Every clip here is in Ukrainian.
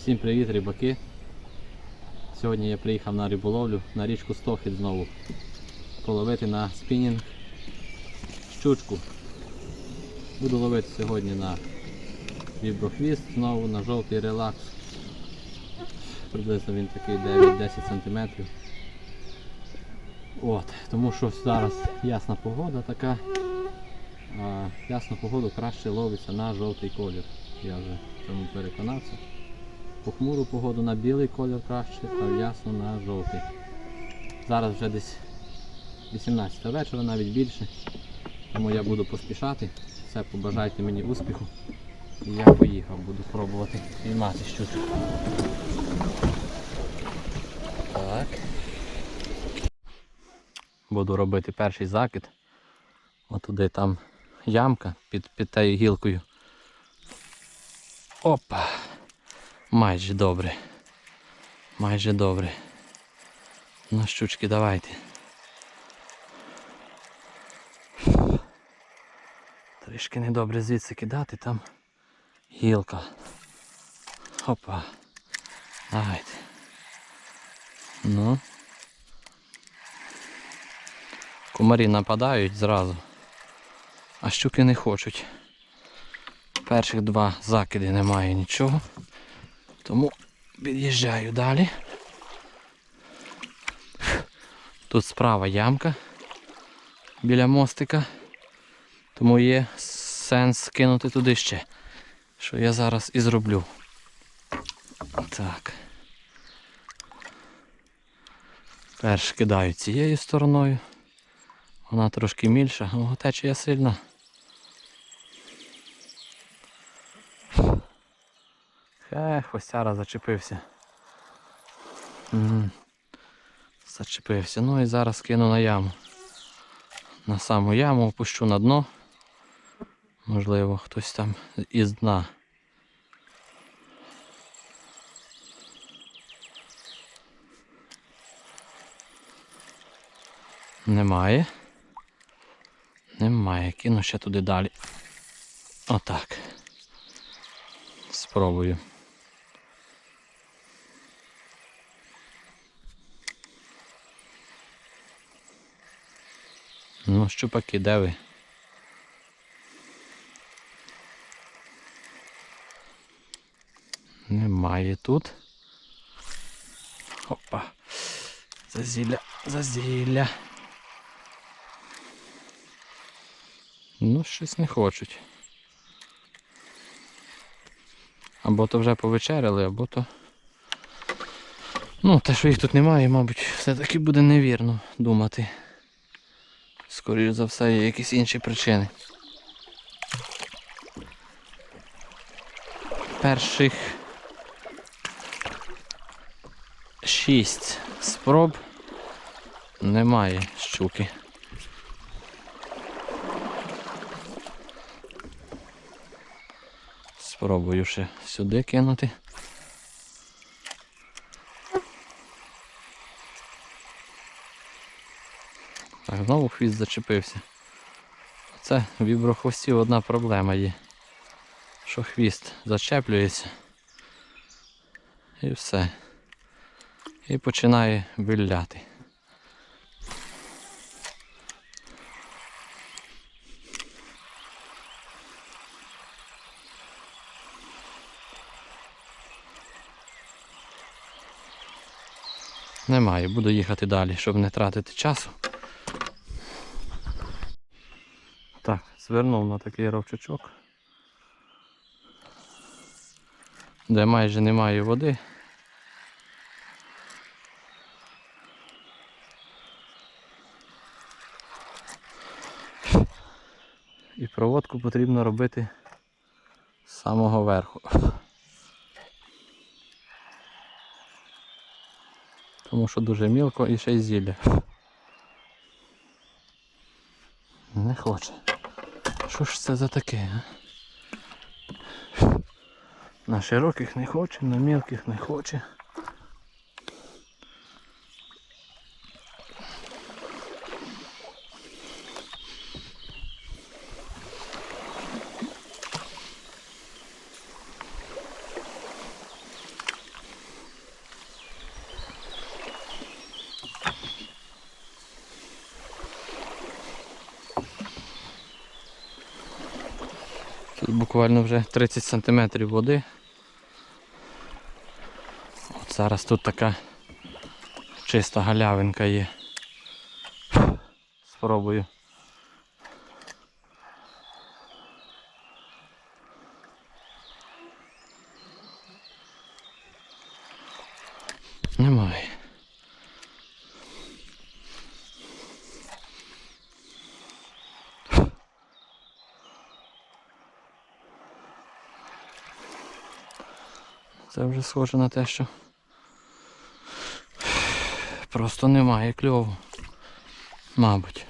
Всім привіт, рибаки. Сьогодні я приїхав на риболовлю на річку Стохід знову. Половити на спінінг щучку. Буду ловити сьогодні на віброхвіст, знову на жовтий релакс. Приблизно він такий 9-10 см. От, тому що зараз ясна погода така. А ясну погоду краще ловиться на жовтий колір. Я вже цьому переконався. Похмуру погоду на білий колір краще, а в ясну на жовтий. Зараз вже десь 18 вечора, навіть більше. Тому я буду поспішати. Все, побажайте мені успіху. І я поїхав, буду пробувати піймати щучку. Так. Буду робити перший закид. Отуди там ямка під, під тією гілкою. Опа! Майже добре. Майже добре. Ну, щучки, давайте. Трішки недобре звідси кидати, там гілка. Опа. Давайте. Ну. Комарі нападають зразу, а щуки не хочуть. Перших два закиди немає нічого. Тому під'їжджаю далі. Тут справа ямка біля мостика. Тому є сенс кинути туди ще. Що я зараз і зроблю. Так. Перш кидаю цією стороною. Вона трошки мільша, о, течія сильна. Хе, хвостяра зачепився. М, Зачепився. Ну і зараз кину на яму. На саму яму опущу на дно. Можливо, хтось там із дна. Немає. Немає. Кину ще туди далі. Отак. Спробую. Ну, щупаки, де ви? Немає тут. Опа. Зазілля, зазілля. Ну, щось не хочуть. Або то вже повечеряли, або то. Ну, те, що їх тут немає, мабуть, все-таки буде невірно думати. Скоріше за все, є якісь інші причини. Перших шість спроб немає щуки. Спробую ще сюди кинути. Знову хвіст зачепився. Це в віброхвостів одна проблема є. Що хвіст зачеплюється і все. І починає вилляти. Немає, буду їхати далі, щоб не тратити часу. Так, звернув на такий ровчачок, де майже немає води. І проводку потрібно робити з самого верху. Тому що дуже мілко і ще й зілля. Не хоче. Що ж це за таке? а? На широких не хоче, на мілких не хоче. Буквально вже 30 см води. От зараз тут така чиста галявинка є. Спробую. Немає. Це вже схоже на те, що просто немає кльову. Мабуть.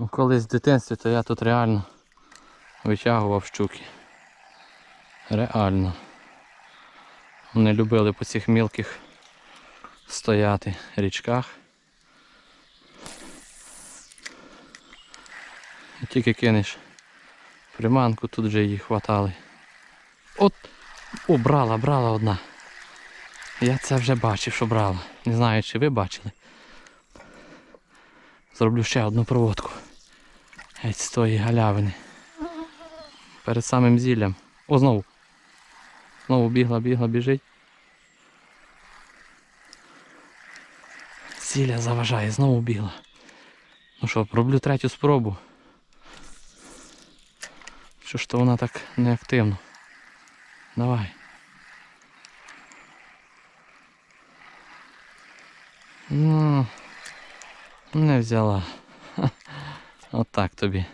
Ну, колись в дитинстві, то я тут реально витягував щуки. Реально. Вони любили по цих мілких стояти річках. І тільки кинеш приманку, тут вже її хватали. От! О, брала, брала одна. Я це вже бачив, що брала. Не знаю, чи ви бачили. Зроблю ще одну проводку. Геть з тої галявини. Перед самим зіллям. О, знову. Знову бігла, бігла, біжить. Зілля заважає, знову бігла. Ну що, роблю третю спробу. Що ж то вона так неактивно? Давай. Ну, не взяла. Отак тобі.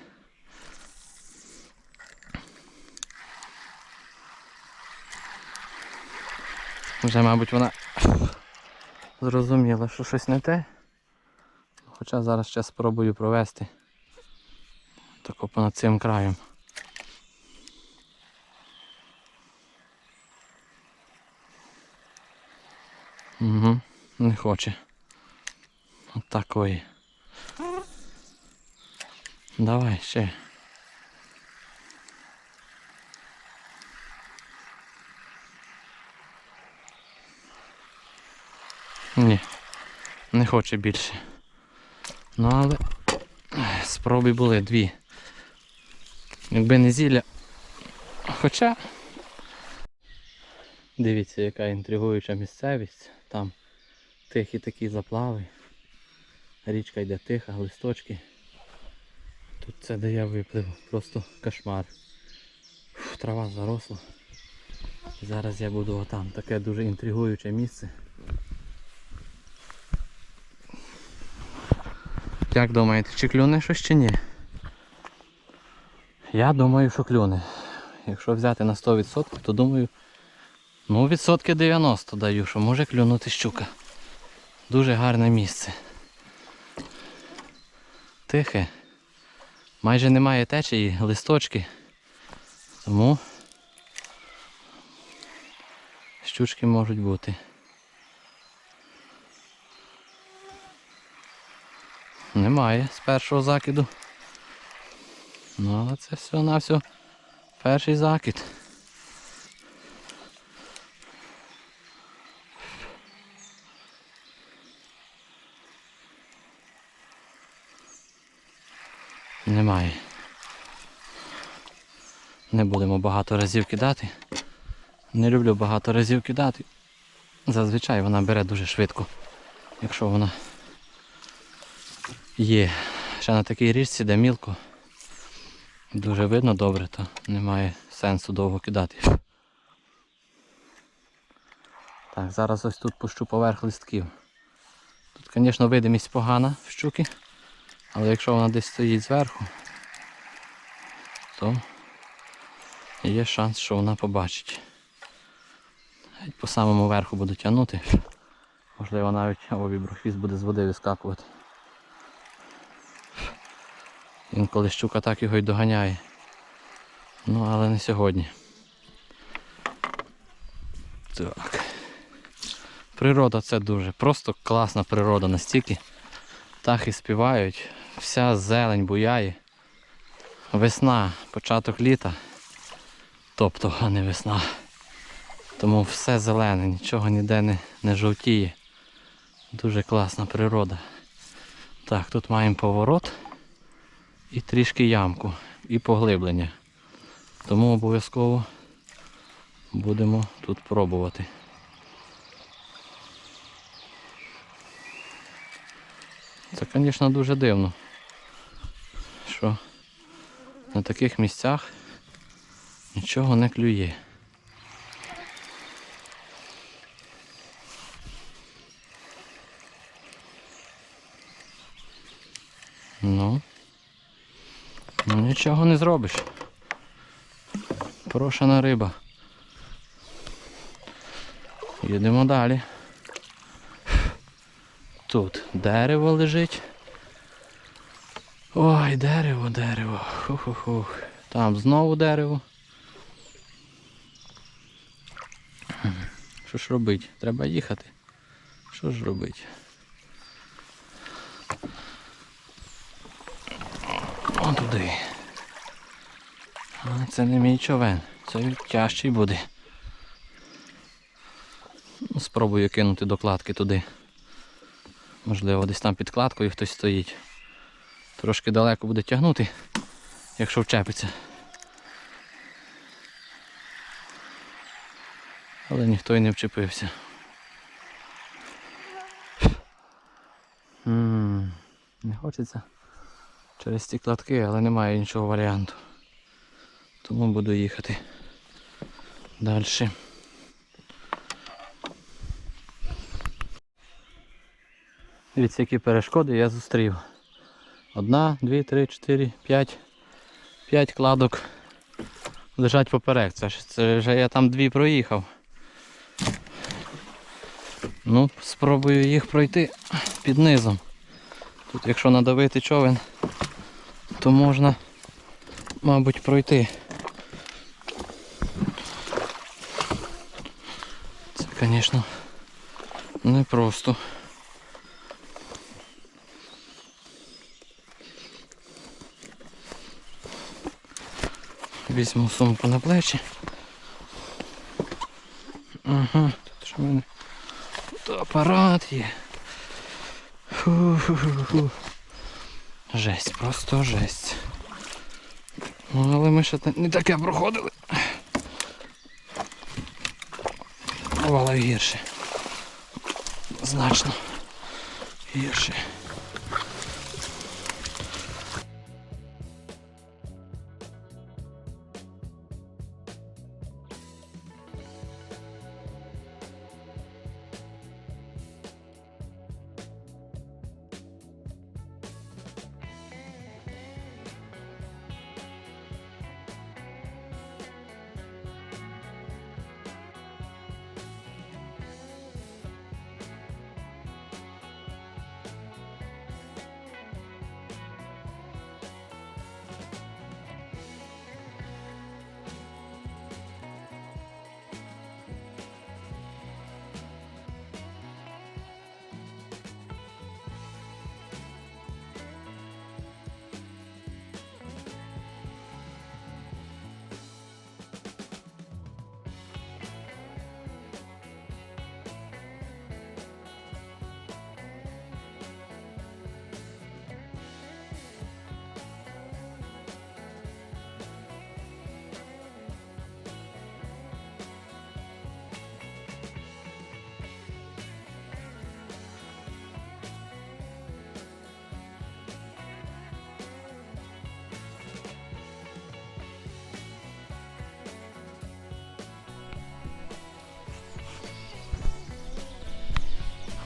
Вже, мабуть, вона зрозуміла, що щось не те. Хоча зараз ще спробую провести тако понад цим краєм. Угу, не хоче. От такої. Давай ще. Ні, не хоче більше. Ну але спроби були дві. Якби не зілля. Хоча дивіться, яка інтригуюча місцевість. Там тихі такі заплави. Річка йде тиха, листочки. Тут це де я виплив, просто кошмар. Фу, трава заросла. Зараз я буду отам. Таке дуже інтригуюче місце. Як думаєте, чи клюне щось чи ні? Я думаю, що клюне. Якщо взяти на 100%, то думаю, ну відсотки 90 даю, що може клюнути щука. Дуже гарне місце. Тихе. Майже немає течії, листочки. Тому щучки можуть бути. Немає з першого закиду. Ну, але це все на все перший закид. Немає. Не будемо багато разів кидати. Не люблю багато разів кидати. Зазвичай вона бере дуже швидко, якщо вона є. Ще на такій річці, де мілко. Дуже видно добре, то немає сенсу довго кидати. Так, зараз ось тут пущу поверх листків. Тут, звісно, видимість погана в щуки, але якщо вона десь стоїть зверху, то є шанс, що вона побачить. По самому верху буду тягнути. Можливо навіть або віброхвіст буде з води вискакувати. Інколи щука так його й доганяє. Ну, але не сьогодні. Так. Природа це дуже. Просто класна природа настільки. Птахи співають, вся зелень буяє. Весна, початок літа. Тобто, а не весна. Тому все зелене, нічого ніде не, не жовтіє. Дуже класна природа. Так, тут маємо поворот і трішки ямку, і поглиблення. Тому обов'язково будемо тут пробувати. Це, звісно, дуже дивно, що на таких місцях нічого не клює. Ну, ну нічого не зробиш. Прошена риба. Їдемо далі. Тут дерево лежить. Ой, дерево, дерево. Хух-хух-хух. Там знову дерево. Що ж робити? Треба їхати. Що ж робити? О, туди. А, Це не мій човен. Це тяжчий буде. Ну, Спробую кинути докладки туди. Можливо, десь там під кладкою хтось стоїть. Трошки далеко буде тягнути, якщо вчепиться. Але ніхто й не вчепився. не хочеться через ці кладки, але немає іншого варіанту. Тому буду їхати далі. Дивіться, які перешкоди я зустрів. Одна, дві, три, чотири, п'ять. П'ять кладок лежать поперек. Це ж це вже я там дві проїхав. Ну, спробую їх пройти під низом. Тут якщо надавити човен, то можна, мабуть, пройти. Це, звісно, непросто. Візьму сумку на плечі. Ага, тут ж в мене тут апарат є. Фу-фу-фу. Жесть, просто жесть. Ну, але ми ще не таке проходили. Бувало гірше. Значно гірше.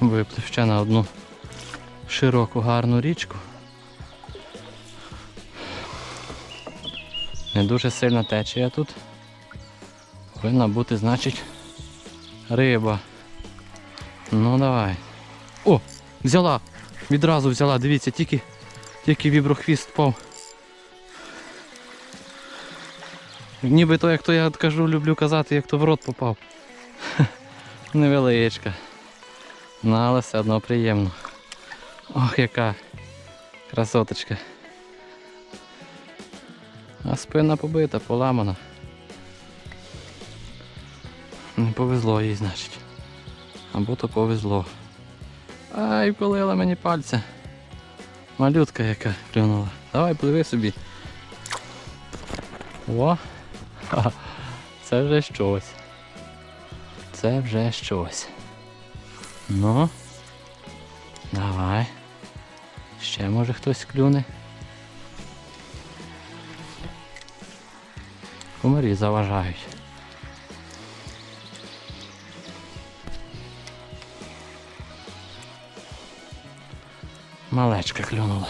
Виплив ще на одну широку гарну річку. Не дуже сильна течія тут. Повинна бути, значить, риба. Ну давай. О! Взяла! Відразу взяла, дивіться, тільки, тільки віброхвіст впав. Ніби то, як то я кажу, люблю казати, як то в рот попав. Невеличка. Ну, але все одно приємно. Ох, яка красоточка. А спина побита, поламана. Не повезло їй, значить. Або то повезло. Ай, вколила мені пальця. Малютка яка клюнула. Давай пливи собі. О! Це вже щось. Це вже щось. Ну. Давай. Ще може хтось клюне. Комарі заважають. Малечка клюнула.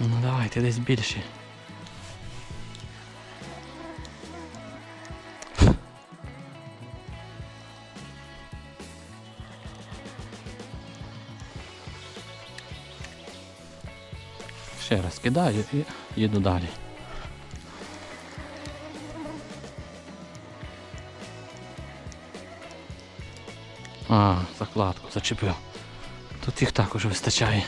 Ну давайте десь більше. Ще раз кидаю і їду далі. А, закладку зачепив. Тут їх також вистачає.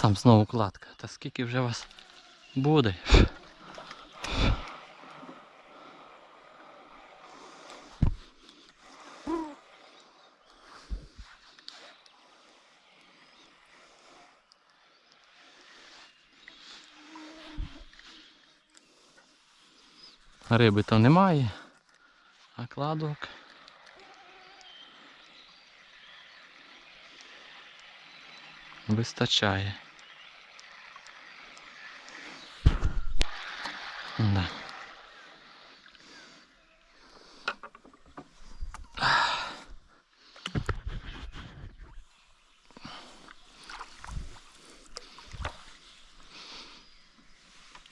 Там знову кладка. Та скільки вже вас буде? Риби то немає, а кладок. Вистачає. Да.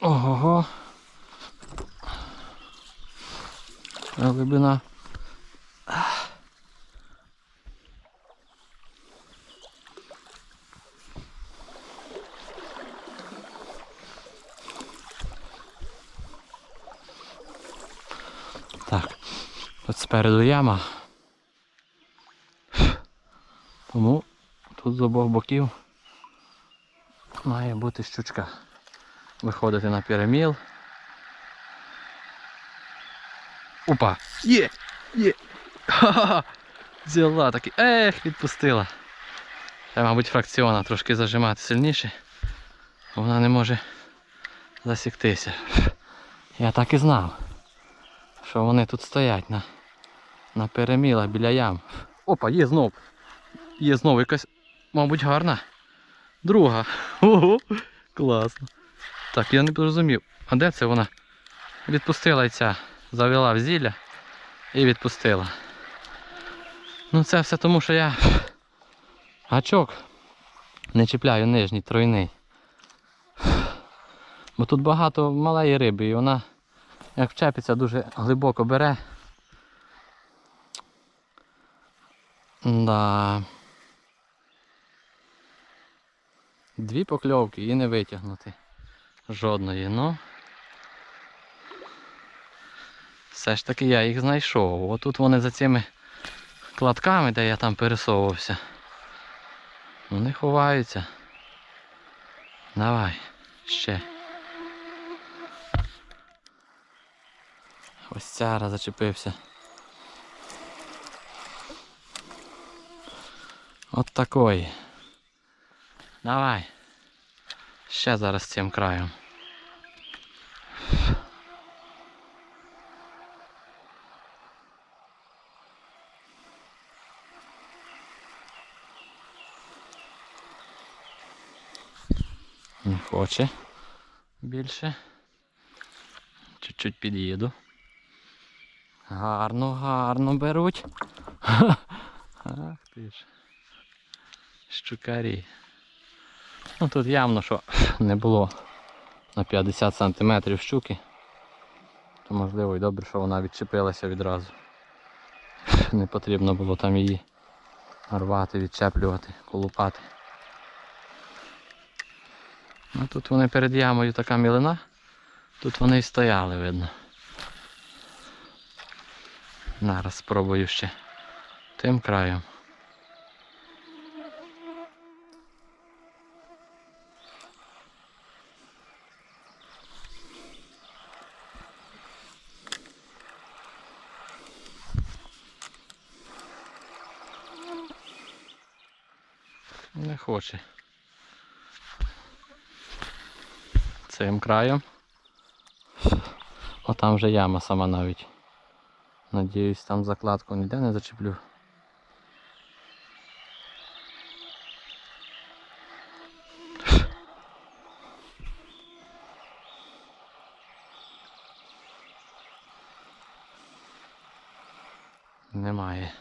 Ого. Глибина. Так, тут спереду яма. Тому тут з обох боків має бути щучка. Виходити на переміл. Опа! Є! Є! Ха-ха-ха! Взяла таки. Ех, відпустила. Треба, мабуть, фракціона трошки зажимати сильніше. Вона не може засіктися. Я так і знав що вони тут стоять на, на перемілах біля ям. Опа, є знов. Є знов якась, мабуть, гарна. Друга. Ого, класно. Так, я не зрозумів. А де це вона? Відпустила ця, завела в зілля і відпустила. Ну це все тому, що я гачок не чіпляю нижній тройний. Бо тут багато малої риби і вона як вчепиться, дуже глибоко бере. Да. Дві покльовки і не витягнути. Жодної, ну. Все ж таки я їх знайшов. Отут вони за цими кладками, де я там пересовувався. Вони ховаються. Давай, ще. Ось цяра зачепився. От такої. Давай. Ще зараз цим краєм. Не хоче більше. чуть-чуть під'їду. Гарно, гарно беруть. Ах ти ж. Щукарі. Ну тут явно, що не було на 50 см щуки. То можливо і добре, що вона відчепилася відразу. Не потрібно було там її рвати, відчеплювати, колупати. Ну тут вони перед ямою така мілина, тут вони і стояли, видно. Зараз спробую ще тим краєм. Не. Цим краєм. О, там вже яма сама навіть. Надіюсь, там закладку ніде не зачеплю. Немає.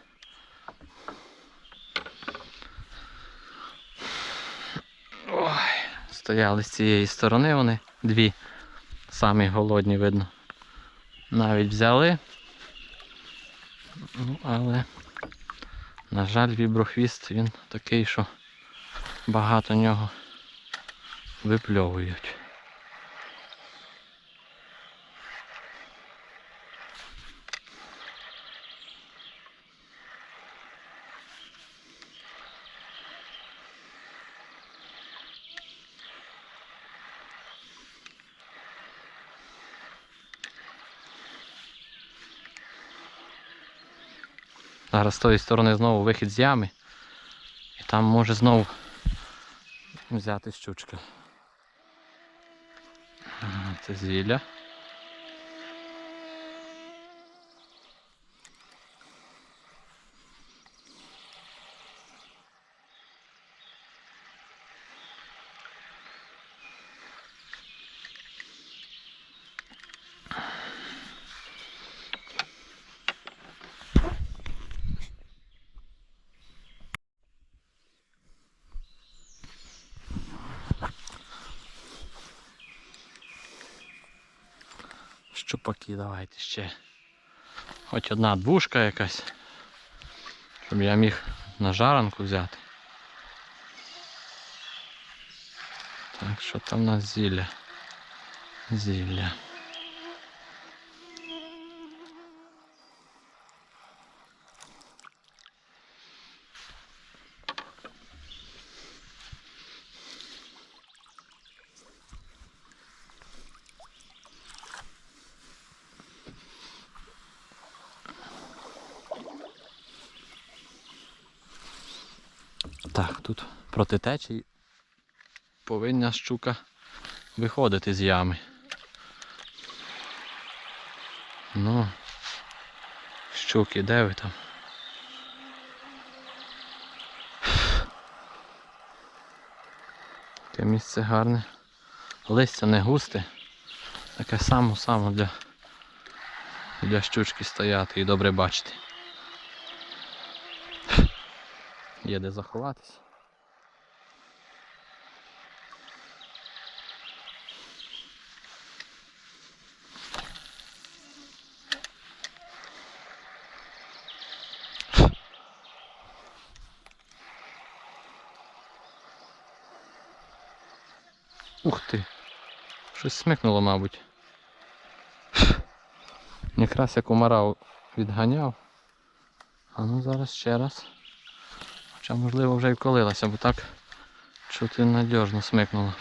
Ой, стояли з цієї сторони вони, дві. Самі голодні видно. Навіть взяли. Ну, але, на жаль, віброхвіст він такий, що багато нього випльовують. Зараз з тої сторони знову вихід з ями. І там може знову взяти щучка. Це зілля. Щупаки давайте ще. Хоч одна двушка якась. Щоб я міг на жаранку взяти. Так, що там у нас зілля? Зілля. Так, тут проти течії повинна щука виходити з ями. Ну, щуки, де ви там? Таке місце гарне. Листя не густе. Таке само само для, для щучки стояти і добре бачити. Є де заховатись. Ух ти! Смикнуло, мабуть. Якраз я комара відганяв. А ну зараз ще раз. Хоча можливо вже й вколилася, бо так чути надіжно смикнуло.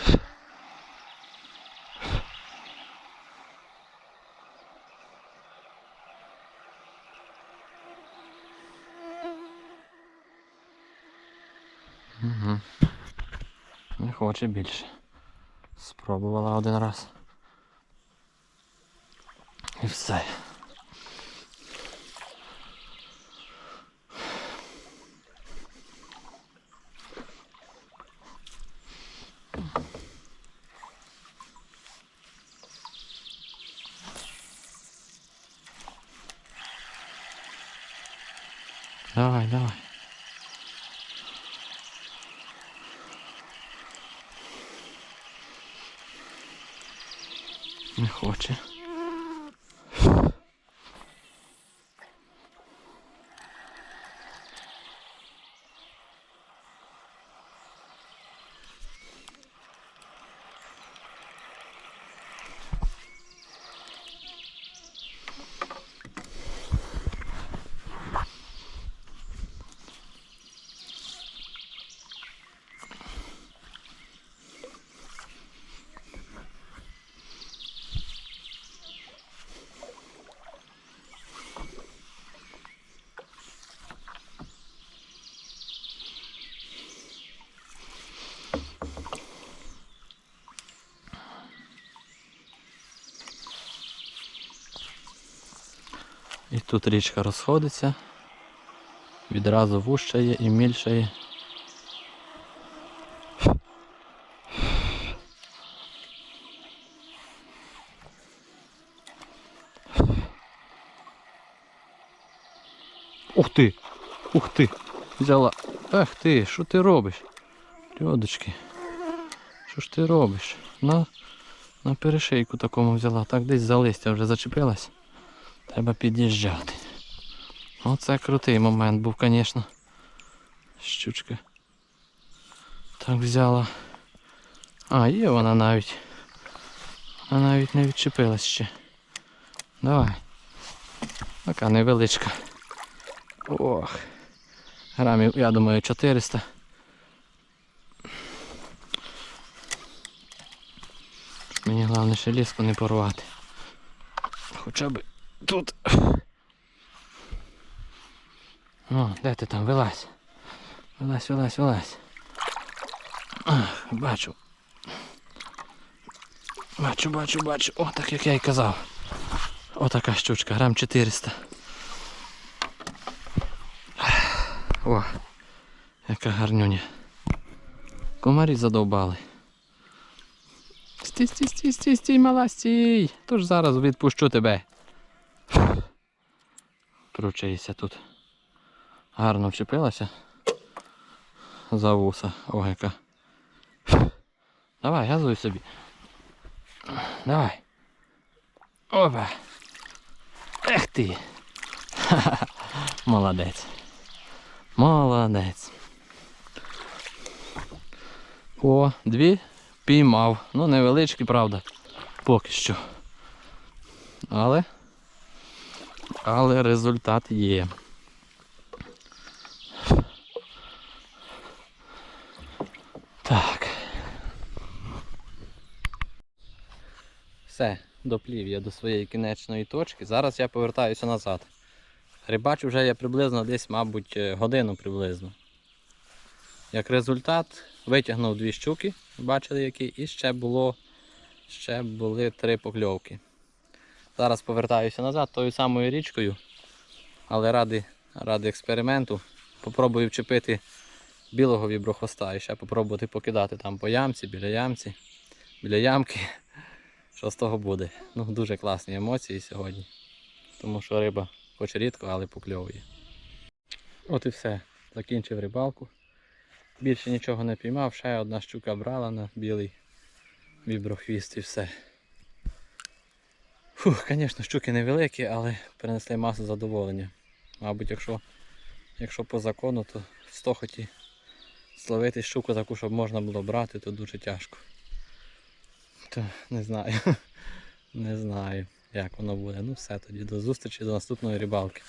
Угу. Не хоче більше. Спробувала один раз. І все. Давай, давай. Не хоче. І тут річка розходиться, відразу вущає і мільшає. Ух ти! Ух ти! Взяла. Ах ти, що ти робиш? Льодочки. Що ж ти робиш? На, на перешийку такому взяла. Так десь за листя вже зачепилась. Треба під'їжджати. Оце крутий момент був, звісно. Щучка. Так взяла. А, є вона навіть. Вона навіть не відчепилась ще. Давай. Така невеличка. Ох. Грамів, я думаю, 400. Мені головне ще ліску не порвати. Хоча б тут. О, де ти там? Вилазь. Вилазь, вилазь, вилазь. Бачу. Бачу, бачу, бачу. О, так як я й казав. Отака щучка, грам 400. О, яка гарнюня. Комарі задовбали. Стій, стій, стій, стій, стій, мала, стій. Тож зараз відпущу тебе. Пручися тут. Гарно вчепилася. За вуса. О, яка. Давай, газуй собі. Давай. Опа. Ех ти. Ха-ха. Молодець. Молодець. О, дві піймав. Ну, невеличкі, правда. Поки що. Але. Але результат є. Так. Все, доплів я до своєї кінечної точки. Зараз я повертаюся назад. Рибачу вже я приблизно десь, мабуть, е, годину приблизно. Як результат, витягнув дві щуки, бачили які, і ще було ще були три покльовки. Зараз повертаюся назад тою самою річкою, але ради, ради експерименту попробую вчепити білого віброхвоста і ще попробувати покидати там по ямці, біля ямці, біля ямки. Що з того буде? Ну, дуже класні емоції сьогодні. Тому що риба хоч рідко, але покльовує. От і все. Закінчив рибалку. Більше нічого не піймав, ще одна щука брала на білий віброхвіст і все. Фух, звісно, щуки невеликі, але принесли масу задоволення. Мабуть, якщо, якщо по закону, то 100 хоті словити щуку таку, щоб можна було брати, то дуже тяжко. То не знаю. Не знаю, як воно буде. Ну все тоді, до зустрічі, до наступної рибалки.